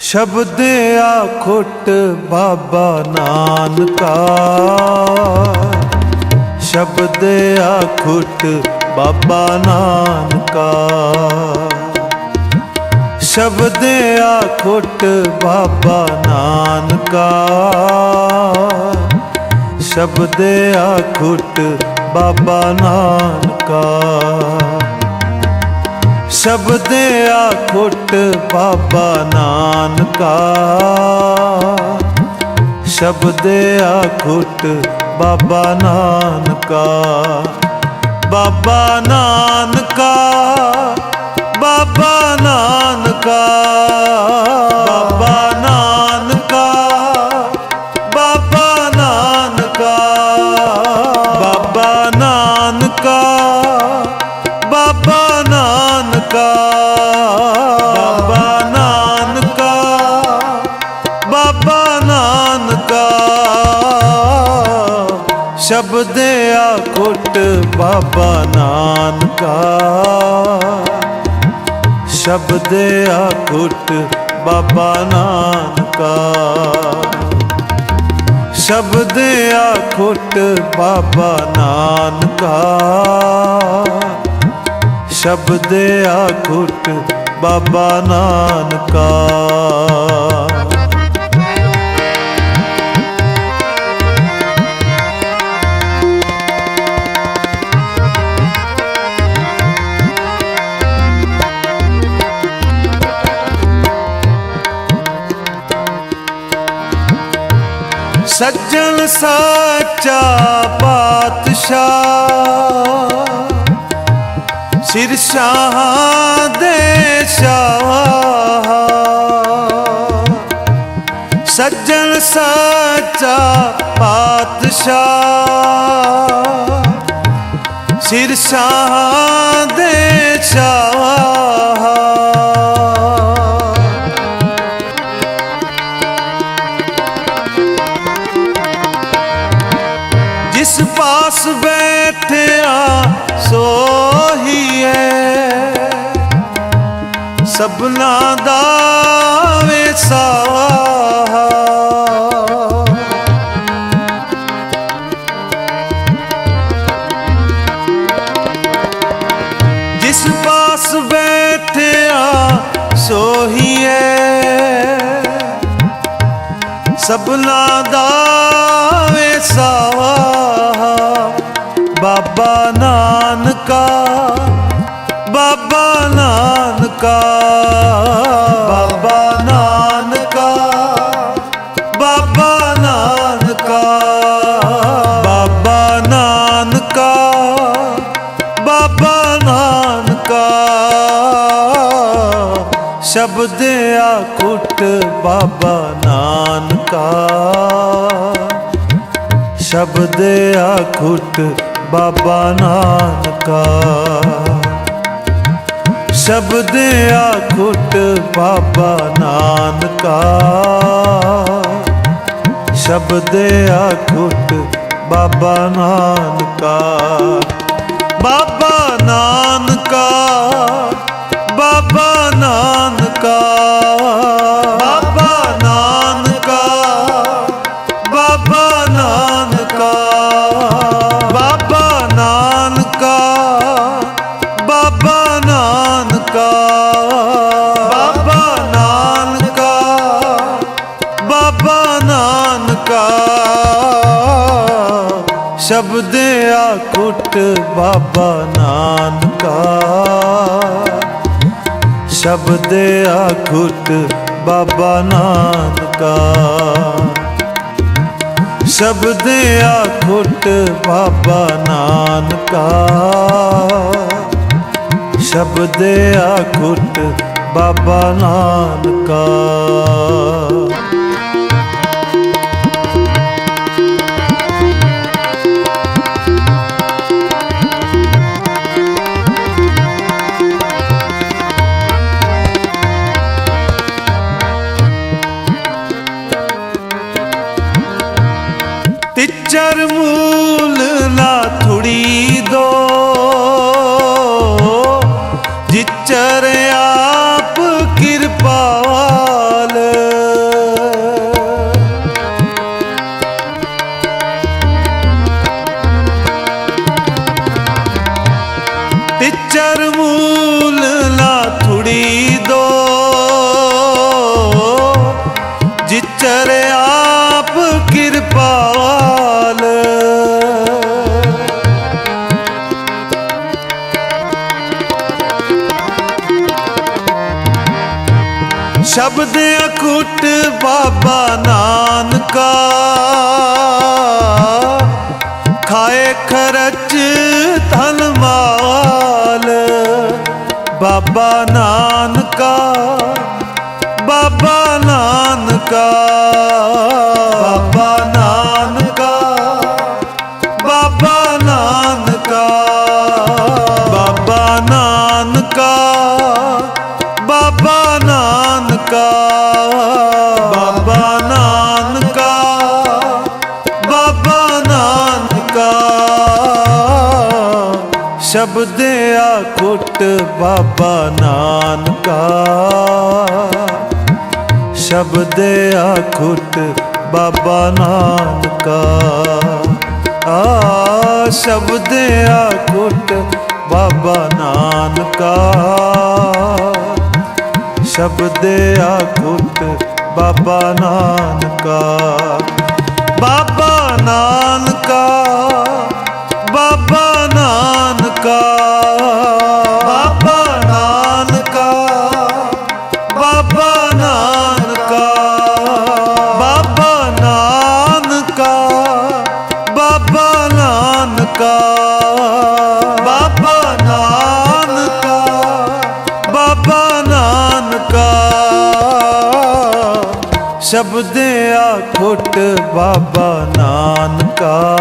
ਸ਼ਬਦ ਆਖੁੱਟ ਬਾਬਾ ਨਾਨਕਾ। ਸ਼ਬਦ ਆਖੁੱਟ ਬਾਬਾ ਨਾਨਕਾ। ਸ਼ਬਦ ਆਖੁੱਟ ਬਾਬਾ ਨਾਨਕਾ। ਸ਼ਬਦ ਆਖੁੱਟ ਬਾਬਾ ਨਾਨਕਾ। ਸ਼ਬਦ ਆਖੁੱਟ ਬਾਬਾ ਨਾਨਕਾ। ਸ਼ਬਦ ਆਖੁੱਟ ਬਾਬਾ ਨਾਨਕਾ। ਬਾਬਾ ਨਾਨਕਾ ਆਖੁੱਟ ਬਾਬਾ ਨਾਨਕਾ ਸ਼ਬਦ ਆਖੁੱਟ ਬਾਬਾ ਨਾਨਕਾ ਸ਼ਬਦ ਆਖੁੱਟ ਬਾਬਾ ਨਾਨਕਾ ਸ਼ਬਦ ਆਖੁੱਟ ਬਾਬਾ ਨਾਨਕਾ ਸੱਜਣ ਸਾਚਾ ਪਾਤਸ਼ਾਹ। ਸਿਰ ਸ਼ਾਹ ਦੇ ਸ਼ਾਹ ਸੱਜਣ ਸਾਚਾ ਪਾਤਸ਼ਾਹ। ਸਿਰ ਸ਼ਾਹ ਦੇ ਸ਼ਾਹ ਜਿਸ ਪਾਸ ਬੈਠਿਆ ਸੋਹੀਏ ਸਭਨਾ ਦਾ ਵੇਸਾ ਜਿਸ ਪਾਸ ਬੈਠਿਆ ਸੋਹੀਏ ਸਭਨਾ ਦਾ ਵੇਸਾਵਾ ਬਾਬਾ ਨਾਨਕਾ ਬਾਬਾ ਨਾਨਕਾ ਬਾਬਾ ਨਾਨਕਾ ਬਾਬਾ ਨਾਨਕਾ ਬਾਬਾ ਨਾਨਕਾ। ਸ਼ਬਦ ਆਖੁੱਟ ਬਾਬਾ ਨਾਨਕਾ। ਸ਼ਬਦ ਆਖੁੱਟ ਬਾਬਾ ਨਾਨਕਾ। ਸ਼ਬਦ ਆਖੁੱਟ ਬਾਬਾ ਨਾਨਕਾ ਸ਼ਬਦ ਆਖੁੱਟ ਬਾਬਾ ਨਾਨਕਾ ਬਾਬਾ ਬਾਬਾ ਨਾਨਕਾ ਬਾਬਾ ਨਾਨਕਾ। ਸ਼ਬਦ ਆਖੁੱਟ ਬਾਬਾ ਨਾਨਕਾ। ਸ਼ਬਦ ਆਖੁੱਟ ਬਾਬਾ ਨਾਨਕਾ। ਸ਼ਬਦ ਆਖੁੱਟ ਬਾਬਾ ਨਾਨਕਾ। ਸ਼ਬਦ ਆਖੁੱਟ ਬਾਬਾ ਨਾਨਕਾ। ਵਿਚਰ ਆਪ ਕਿਰਪਾਲ। ਤਿਚਰ ਮੂਲ ਦੋ। ਜਿਚਰ ਆਪ ਕਿਰਪਾਲ ਸ਼ਬਦ ਅਕੁੱਟ ਬਾਬਾ ਨਾਨਕਾ। ਖਾਏ ਖਰਚ ਧਨ ਮਾਲ ਬਾਬਾ ਨਾਨਕਾ ਆਖੁੱਟ ਬਾਬਾ ਨਾਨਕਾ। ਸ਼ਬਦ ਆਖੁੱਟ ਬਾਬਾ ਨਾਨਕਾ। ਆ ਸ਼ਬਦ ਆਖੁੱਟ ਬਾਬਾ ਨਾਨਕਾ। ਸ਼ਬਦ ਆਖੁੱਟ ਬਾਬਾ ਨਾਨਕਾ। ਬਾਬਾ ਨਾਨਕਾ ਬਾਬਾ ਨਾਨਕਾ। ਬਾਬਾ ਨਾਨਕਾ ਬਾਬਾ ਨਾਨਕਾ। ਸ਼ਬਦ ਆਖੁੱਟ ਬਾਬਾ ਨਾਨਕਾ।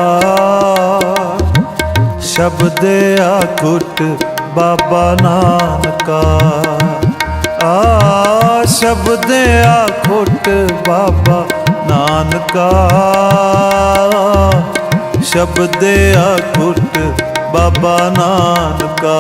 ਸ਼ਬਦ ਆਖੁੱਟ ਬਾਬਾ ਨਾਨਕਾ। ਆ ਸ਼ਬਦ ਆਖੁੱਟ ਬਾਬਾ ਨਾਨਕਾ। ਸ਼ਬਦ ਆਖੁੱਟ ਬਾਬਾ ਨਾਨਕਾ।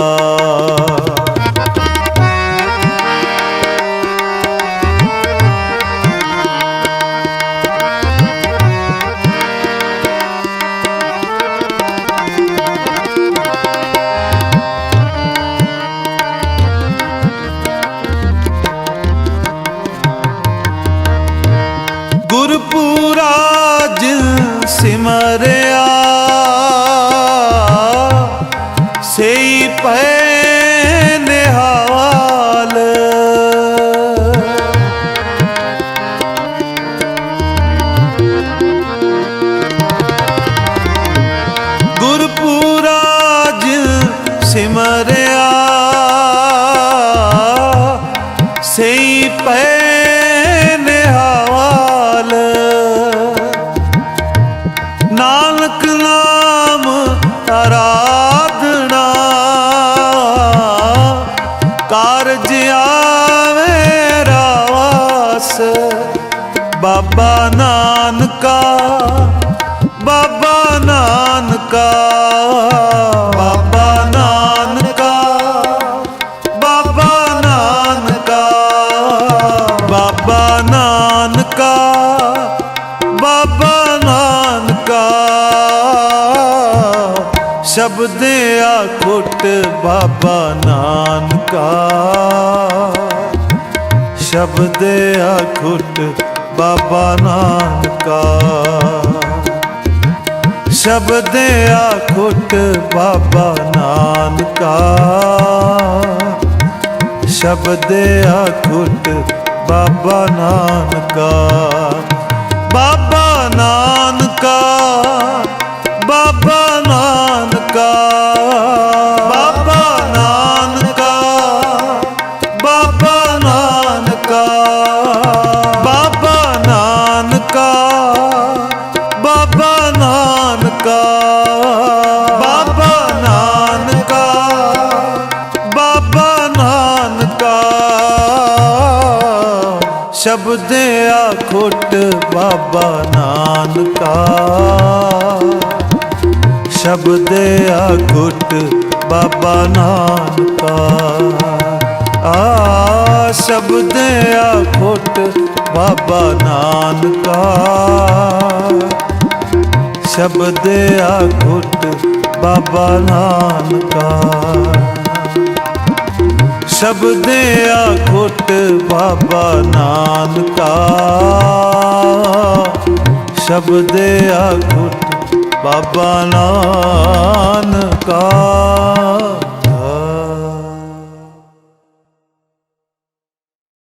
ਬਾਬਾ ਨਾਨਕਾ ਬਾਬਾ ਨਾਨਕਾ ਬਾਬਾ ਨਾਨਕਾ ਬਾਬਾ ਨਾਨਕਾ ਬਾਬਾ ਨਾਨਕਾ ਬਾਬਾ ਨਾਨਕਾ। ਸ਼ਬਦ ਆਖੁੱਟ ਬਾਬਾ ਨਾਨਕਾ। ਸ਼ਬਦ ਆਖੁੱਟ ਬਾਬਾ ਨਾਨਕਾ। ਸ਼ਬਦ ਆਖੁੱਟ ਬਾਬਾ ਨਾਨਕਾ। ਸ਼ਬਦ ਆਖੁੱਟ ਬਾਬਾ ਨਾਨਕਾ। ਬਾਬਾ ਆਖੁੱਟ ਬਾਬਾ ਨਾਨਕਾ। ਸ਼ਬਦ ਆਖੁੱਟ ਬਾਬਾ ਨਾਨਕਾ। ਆ ਸ਼ਬਦ ਆਖੁੱਟ ਬਾਬਾ ਨਾਨਕਾ। ਸ਼ਬਦ ਘੁੱਟ ਬਾਬਾ ਨਾਨਕਾ। ਸ਼ਬਦੇ ਆ ਬਾਬਾ ਨਾਨਕਾ। ਸ਼ਬਦੇ ਆ ਬਾਬਾ ਨਾਨਕਾ।